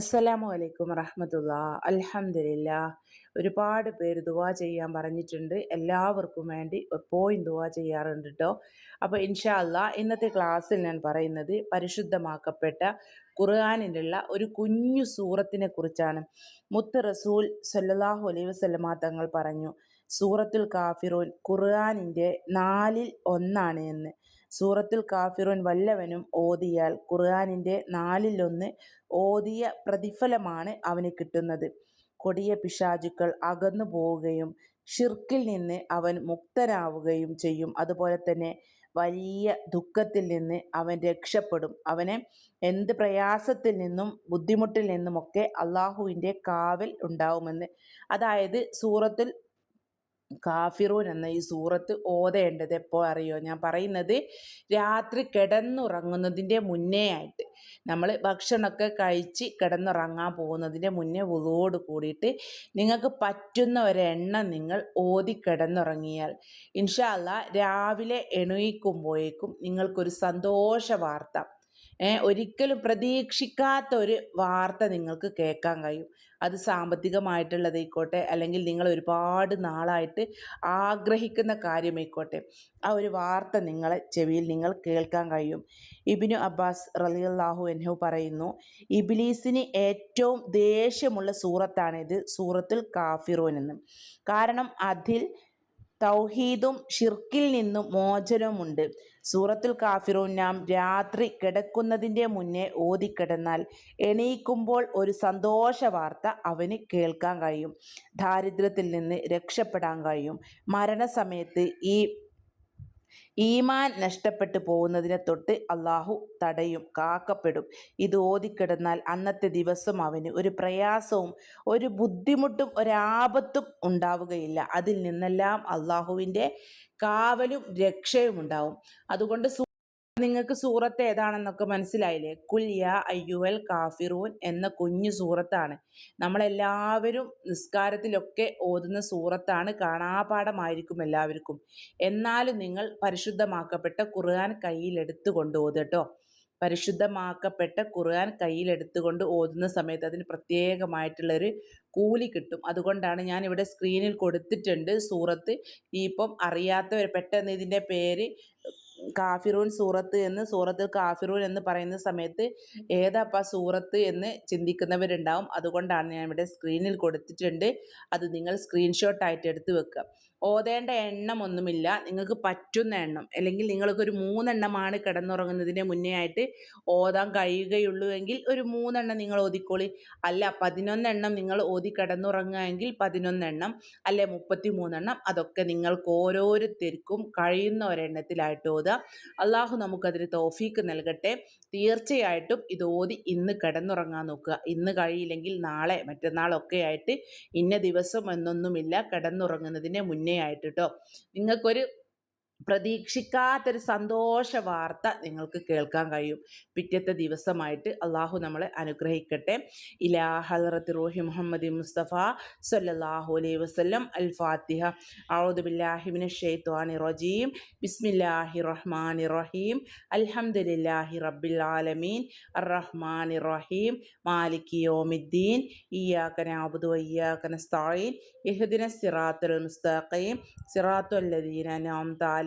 അസ്സലാമു അലൈക്കും വറഹമത്തുള്ള. അലഹമില്ല ഒരുപാട് പേര് ദുവാ ചെയ്യാൻ പറഞ്ഞിട്ടുണ്ട്. എല്ലാവർക്കും വേണ്ടി എപ്പോഴും ദുവാ ചെയ്യാറുണ്ട് കേട്ടോ അപ്പോൾ ഇൻഷാ ഇന്നത്തെ ക്ലാസ്സിൽ ഞാൻ പറയുന്നത് പരിശുദ്ധമാക്കപ്പെട്ട ഖുർആാനിലുള്ള ഒരു കുഞ്ഞു സൂറത്തിനെ കുറിച്ചാണ്. മുത്ത് റസൂൽ സല്ലാഹു അലൈ വസല്ലമ തങ്ങൾ പറഞ്ഞു സൂറത്തുൽ കാഫിറൂൻ ഖുർആാനിന്റെ നാലിൽ ഒന്നാണ് എന്ന്. സൂറത്തുൽ കാഫിറുൻ വല്ലവനും ഓതിയാൽ ഖുർആാനിന്റെ നാലിലൊന്ന് ഓതിയ പ്രതിഫലമാണ് അവന് കിട്ടുന്നത്. കൊടിയ പിശാചുക്കൾ അകന്നു പോവുകയും ഷിർക്കിൽ നിന്ന് അവൻ മുക്തനാവുകയും ചെയ്യും. അതുപോലെ തന്നെ വലിയ ദുഃഖത്തിൽ നിന്ന് അവൻ രക്ഷപ്പെടും. അവനെ എന്ത് പ്രയാസത്തിൽ നിന്നും ബുദ്ധിമുട്ടിൽ നിന്നുമൊക്കെ അള്ളാഹുവിന്റെ കാവൽ ഉണ്ടാവുമെന്ന്. അതായത് സൂറത്തിൽ കാഫിറൂൻ എന്ന ഈ സൂറത്ത് ഓതേണ്ടത് എപ്പോൾ അറിയോ? ഞാൻ പറയുന്നത് രാത്രി കിടന്നുറങ്ങുന്നതിന്റെ മുന്നേ ആയിട്ട്. നമ്മൾ ഭക്ഷണമൊക്കെ കഴിച്ച് കിടന്നുറങ്ങാൻ പോകുന്നതിന്റെ മുന്നേ ഉതോട് കൂടിയിട്ട് നിങ്ങൾക്ക് പറ്റുന്ന ഒരെണ്ണം നിങ്ങൾ ഓതി കിടന്നുറങ്ങിയാൽ ഇൻഷാല്ല രാവിലെ എണീക്കുമ്പോഴേക്കും നിങ്ങൾക്കൊരു സന്തോഷ വാർത്ത ഒരിക്കലും പ്രതീക്ഷിക്കാത്ത ഒരു വാർത്ത നിങ്ങൾക്ക് കേൾക്കാൻ കഴിയും. അത് സാമ്പത്തികമായിട്ടുള്ളതായിക്കോട്ടെ അല്ലെങ്കിൽ നിങ്ങൾ ഒരുപാട് നാളായിട്ട് ആഗ്രഹിക്കുന്ന കാര്യമായിക്കോട്ടെ ആ ഒരു വാർത്ത നിങ്ങളെ ചെവിയിൽ നിങ്ങൾ കേൾക്കാൻ കഴിയും. ഇബിനു അബ്ബാസ് റലിയല്ലാഹു എന്നു പറയുന്നു ഇബിലീസിന് ഏറ്റവും ദേഷ്യമുള്ള സൂറത്താണിത് സൂറത്തുൽ കാഫിറൂൻ എന്ന്. കാരണം അതിൽ തൗഹീദും ഷിർക്കിൽ നിന്നും മോചനവുമുണ്ട്. സൂറത്തുൽ കാഫിറൂൻ നാം രാത്രി കിടക്കുന്നതിന്റെ മുന്നേ ഓതിക്കിടന്നാൽ എണീക്കുമ്പോൾ ഒരു സന്തോഷ വാർത്ത അവന് കേൾക്കാൻ കഴിയും. ദാരിദ്ര്യത്തിൽ നിന്ന് രക്ഷപ്പെടാൻ കഴിയും. മരണസമയത്ത് ഈ ഈമാൻ നഷ്ടപ്പെട്ടു പോകുന്നതിനെ തൊട്ട് അള്ളാഹു തടയും കാക്കപ്പെടും. ഇത് ഓതിക്കിടന്നാൽ അന്നത്തെ ദിവസം അവന് ഒരു പ്രയാസവും ഒരു ബുദ്ധിമുട്ടും ഒരാപത്തും ഉണ്ടാവുകയില്ല. അതിൽ നിന്നെല്ലാം അള്ളാഹുവിന്റെ കാവലും രക്ഷയും ഉണ്ടാവും അതുകൊണ്ട് നിങ്ങൾക്ക് സൂറത്ത് ഏതാണെന്നൊക്കെ മനസ്സിലായില്ലേ? കുല്യ അയ്യുവൽ കാഫിറൂൻ എന്ന കുഞ്ഞു സൂറത്താണ്. നമ്മളെല്ലാവരും നിസ്കാരത്തിലൊക്കെ ഓതുന്ന സൂറത്താണ് കാണാപാഠമായിരിക്കും എല്ലാവർക്കും. എന്നാലും നിങ്ങൾ പരിശുദ്ധമാക്കപ്പെട്ട ഖുർആൻ കയ്യിലെടുത്ത് കൊണ്ട് ഓതട്ടോ പരിശുദ്ധമാക്കപ്പെട്ട ഖുർആൻ കയ്യിലെടുത്തുകൊണ്ട് ഓതുന്ന സമയത്ത് അതിന് പ്രത്യേകമായിട്ടുള്ളൊരു കൂലി കിട്ടും. അതുകൊണ്ടാണ് ഞാൻ ഇവിടെ സ്ക്രീനിൽ കൊടുത്തിട്ടുണ്ട് സൂറത്ത്. ഇപ്പം അറിയാത്തവർ പെട്ടെന്ന് ഇതിന്റെ പേര് കാഫിറൂൻ സൂറത്ത് എന്ന് സൂറത്തിൽ കാഫിറൂൻ എന്ന് പറയുന്ന സമയത്ത് ഏതാപ്പാ സൂറത്ത് എന്ന് ചിന്തിക്കുന്നവരുണ്ടാവും. അതുകൊണ്ടാണ് ഞാൻ ഇവിടെ സ്ക്രീനിൽ കൊടുത്തിട്ടുണ്ട്. അത് നിങ്ങൾ സ്ക്രീൻഷോട്ട് ആയിട്ട് എടുത്ത് വെക്കുക. ഓതേണ്ട എണ്ണമൊന്നുമില്ല നിങ്ങൾക്ക് പറ്റുന്ന എണ്ണം. അല്ലെങ്കിൽ നിങ്ങൾക്ക് ഒരു മൂന്നെണ്ണമാണ് കിടന്നുറങ്ങുന്നതിന് മുന്നേ ആയിട്ട് ഓതാൻ കഴിയുകയുള്ളൂ എങ്കിൽ ഒരു മൂന്നെണ്ണം നിങ്ങൾ ഓതിക്കോളി. അല്ല പതിനൊന്നെണ്ണം നിങ്ങൾ ഓതി കിടന്നുറങ്ങുകയെങ്കിൽ പതിനൊന്നെണ്ണം. അല്ലെ മുപ്പത്തി മൂന്നെണ്ണം അതൊക്കെ നിങ്ങൾക്ക് ഓരോരുത്തർക്കും കഴിയുന്ന ഒരെണ്ണത്തിലായിട്ട് ഓതുക. അള്ളാഹു നമുക്കതിന് തോഫീക്ക് നൽകട്ടെ. തീർച്ചയായിട്ടും ഇത് ഓതി ഇന്ന് കിടന്നുറങ്ങാൻ നോക്കുക. ഇന്ന് കഴിയില്ലെങ്കിൽ നാളെ മറ്റന്നാളൊക്കെ ആയിട്ട് ഇന്ന ദിവസം എന്നൊന്നുമില്ല കിടന്നുറങ്ങുന്നതിന് മുന്നേ ആയിട്ട് കേട്ടോ നിങ്ങൾക്കൊരു പ്രതീക്ഷിക്കാത്തൊരു സന്തോഷ വാർത്ത നിങ്ങൾക്ക് കേൾക്കാൻ കഴിയും. പിറ്റത്തെ ദിവസമായിട്ട് അള്ളാഹു നമ്മളെ അനുഗ്രഹിക്കട്ടെ. ഇലാ ഹലറത്ത് റൂഹി മുഹമ്മദ് മുസ്തഫ സല്ലാഹു അലൈ വസ്ലം അൽ ഫാത്തിഹ ഔദുബില്ലാഹിമിന് ഷെയ്ത്വാനി റജീം. ബിസ്മില്ലാഹി റഹ്മാനി റഹീം. അൽഹംദുലില്ലാഹി റബ്ബിൽ ആലമീൻ. അറഹ്മാനി റഹീം. മാലിക് യോമിദ്ദീൻ. ഇയ്യാക അബുദു അയ്യാക്കന നസ്തഈൻ. ഇഹ്ദിന സിറാത്തുൽ മുസ്തഖീം. സിറാത്തുൽ ലദീന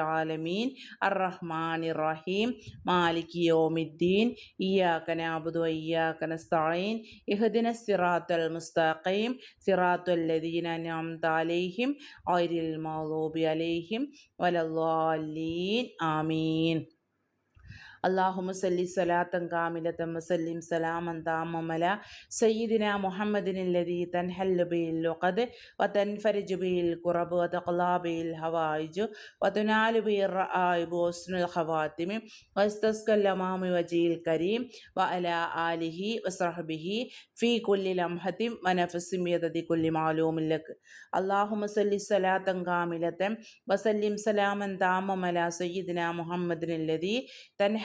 ആലമീൻ അർ-റഹ്മാനി റഹീം മാലിക് യൗമിദ്ദീൻ. ഇയ്യാക നഅബുദു വഇയ്യാക നസ്തഈൻ. ഇഹ്ദിന സിറാത്തൽ മുസ്തഖീം. സിറാത്തുൽ ലദീന അൻഅംത അലൈഹിം. ഗൈറിൽ മഗ്ദൂബി അലൈഹിം. വലല്ലാലീൻ ആമീൻ. അള്ളാഹുമുസല്ലി സലാത്തം കാമിലത്തം വസല്ലിം സലാമൻ താമമല സയ്യിദിന മുഹമ്മദിനല്ലതി തൻഹല്ലുബിയിൽ ലുഖദ് വതൻഫരിജു ബിൽ കുറബ് വതഖ്ലാബിൽ ഹവായിജു വതുനാലു ബിൽ റആയിബു വസ്നുൽ ഖവാത്തിമി വസ്തസ്കൽ അമാമി വജീൽ കരീം വഅല ആലിഹി വസഹ്ബിഹി ഫീ കുല്ലി ലംഹത്തിം വനഫസിം യദതി കുല്ലി മാലൂമിൻ ലക് അള്ളാഹുമുസല്ലി സലാത്തൻ കാമിലത്തൻ വസല്ലിം സലാമൻ താമമല സയ്യിദിന മുഹമ്മദിനല്ലതി തൻഹ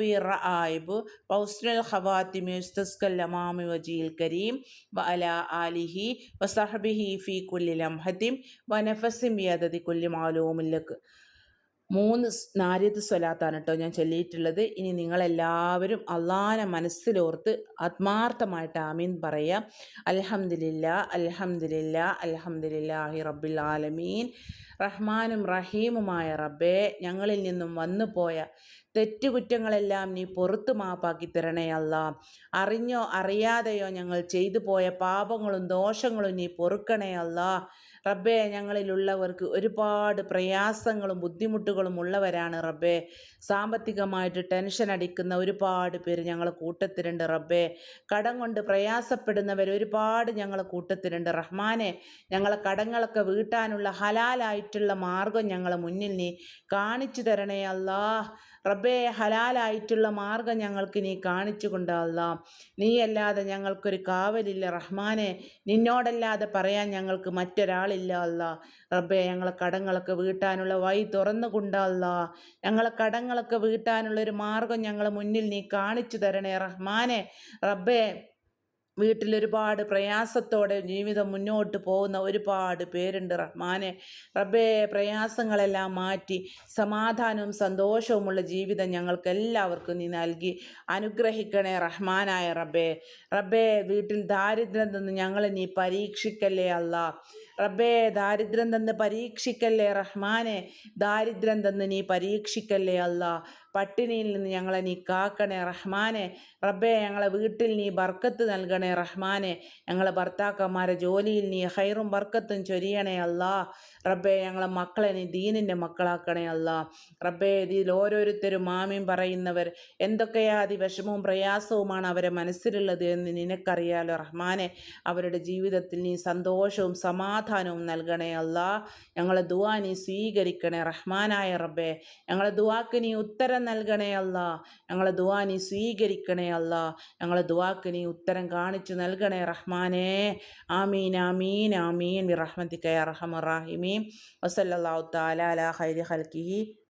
ബി റായിബ് വൗസ്ലൽ ഖവാത്തിമി ഉസ്തസ്കല്ലമാമി വജീൽ കരീം വ അല ആലിഹി വസഹബിഹി ഫി കുല്ലി ലംഹത്തിം വനഫസിം യദതി കുല്ലി മാലൂമില്ലക്ക് മൂന്ന് നാരിത് സ്വലാത്താണ് കേട്ടോ ഞാൻ ചൊല്ലിയിട്ടുള്ളത്. ഇനി നിങ്ങളെല്ലാവരും അള്ളാനെ മനസ്സിലോർത്ത് ആത്മാർത്ഥമായിട്ട് ആമീൻ പറയുക. അലഹമില്ല അലഹമില്ല അലഹമില്ലാഹി റബ്ബിൽ ആലമീൻ. റഹ്മാനും റഹീമുമായ റബ്ബേ ഞങ്ങളിൽ നിന്നും വന്നു പോയ തെറ്റുകുറ്റങ്ങളെല്ലാം നീ പുറത്തു മാപ്പാക്കി തരണേ അല്ല. അറിഞ്ഞോ അറിയാതെയോ ഞങ്ങൾ ചെയ്തു പോയ പാപങ്ങളും ദോഷങ്ങളും നീ പൊറുക്കണേ അല്ല. റബ്ബേ ഞങ്ങളിലുള്ളവർക്ക് ഒരുപാട് പ്രയാസങ്ങളും ബുദ്ധിമുട്ടുകളും ഉള്ളവരാണ് റബ്ബേ. സാമ്പത്തികമായിട്ട് ടെൻഷൻ അടിക്കുന്ന ഒരുപാട് പേര് ഞങ്ങൾ കൂട്ടത്തിലുണ്ട് റബ്ബേ. കടം കൊണ്ട് പ്രയാസപ്പെടുന്നവർ ഒരുപാട് ഞങ്ങൾ കൂട്ടത്തിലുണ്ട്. റഹ്മാനെ ഞങ്ങളെ കടങ്ങളൊക്കെ വീട്ടാനുള്ള ഹലാലായിട്ടുള്ള മാർഗം ഞങ്ങളെ മുന്നിൽ നീ കാണിച്ചു തരണേ അല്ലാ. റബ്ബേ ഹലാലായിട്ടുള്ള മാർഗം ഞങ്ങൾക്ക് നീ കാണിച്ചു കൊണ്ടല്ല നീയല്ലാതെ ഞങ്ങൾക്കൊരു കാവലില്ല റഹ്മാനെ. നിന്നോടല്ലാതെ പറയാൻ ഞങ്ങൾക്ക് മറ്റൊരാളില്ല. അല്ല. റബ്ബേ ഞങ്ങളെ കടങ്ങളൊക്കെ വീട്ടാനുള്ള വഴി തുറന്നു കൊണ്ടല്ല ഞങ്ങളെ കടങ്ങളൊക്കെ വീട്ടാനുള്ള ഒരു മാർഗം ഞങ്ങളെ മുന്നിൽ നീ കാണിച്ചു തരണേ റഹ്മാനെ. റബ്ബേ വീട്ടിൽ ഒരുപാട് പ്രയാസത്തോടെ ജീവിതം മുന്നോട്ട് പോകുന്ന ഒരുപാട് പേരുണ്ട് റഹ്മാനെ. റബ്ബേ പ്രയാസങ്ങളെല്ലാം മാറ്റി സമാധാനവും സന്തോഷവുമുള്ള ജീവിതം ഞങ്ങൾക്ക് എല്ലാവർക്കും നീ നൽകി. അനുഗ്രഹിക്കണേ റഹ്മാനായ റബ്ബേ. റബ്ബേ വീട്ടിൽ ദാരിദ്ര്യം നിന്ന് ഞങ്ങളെ നീ പരീക്ഷിക്കല്ലേ അല്ല. റബ്ബേ ദാരിദ്ര്യം തന്ന് പരീക്ഷിക്കല്ലേ റഹ്മാനെ? ദാരിദ്ര്യം തന്ന് നീ പരീക്ഷിക്കല്ലേ അല്ല? പട്ടിണിയിൽ നിന്ന് ഞങ്ങളെ നീ കാക്കണേ റഹ്മാനെ. റബ്ബേ ഞങ്ങളെ വീട്ടിൽ നീ ബർക്കത്ത് നൽകണേ റഹ്മാനെ. ഞങ്ങളെ ഭർത്താക്കന്മാരെ ജോലിയിൽ നീ ഹൈറും ബർക്കത്തും ചൊരിയണേ അല്ല? റബ്ബേ ഞങ്ങളെ മക്കളെ നീ ദീനിന്റെ മക്കളാക്കണേ അല്ല? റബ്ബേ ഇതിൽ ഓരോരുത്തരും മാമിയും പറയുന്നവർ എന്തൊക്കെയാ അതി വിഷമവും പ്രയാസവുമാണ് അവരെ മനസ്സിലുള്ളത് എന്ന് നിനക്കറിയാലോ റഹ്മാനെ. അവരുടെ ജീവിതത്തിൽ നീ സന്തോഷവും സമാധാനവും നൽകണേ അള്ളാ ഞങ്ങളെ ദുവാ നീ സ്വീകരിക്കണേ റഹ്മാനായ റബ്ബെ. ഞങ്ങളെ ദുവാക്ക് നീ ഉത്തരം നൽകണേ അള്ളാ ഞങ്ങളെ ദുവാ നീ സ്വീകരിക്കണേ അള്ളാ ഞങ്ങളെ ദുവാക്ക് നീ ഉത്തരം കാണിച്ചു നൽകണേ റഹ്മാനേ. ആമീൻ ആമീൻ ആമീൻ. ബി റഹ്മത്തിക്കയ റഹമുറാഹിമീൻ വസല്ലാ താലാ അല ഹൈരി ഹൽക്കിഹി